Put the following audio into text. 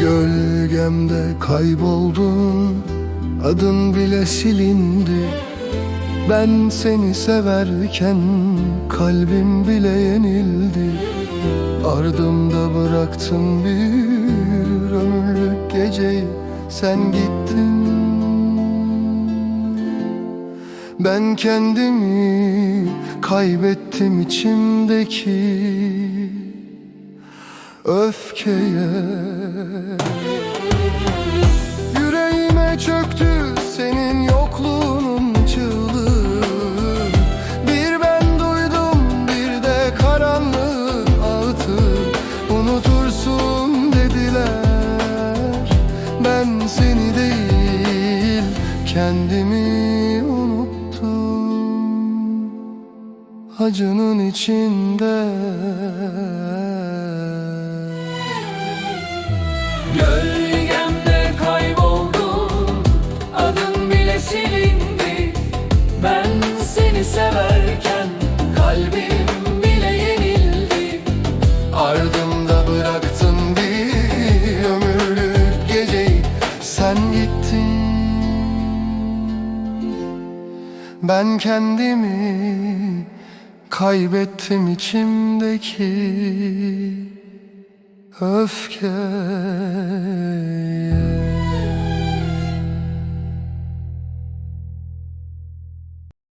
Gölgemde kayboldun. Adın bile silindi. Ben seni severken Kalbim bile yenildi. Ardımda bıraktın bir ömürlük geceyi. Sen gittin. Ben kendimi kaybettim içimdeki öfkeye. Yüreğime çöktü senin yokluğunun çığlığı. Bir ben duydum bir de karanlığın ağıtı. Unutursun dediler Ben seni değil kendimi unuttum. Acının içinde Gölgemde kayboldum Adın bile silindi. Ben seni severken Kalbim bile yenildi. Ardımda bıraktın bir ömürlük geceyi Sen gittin. Ben kendimi kaybettim içimdeki öfkeye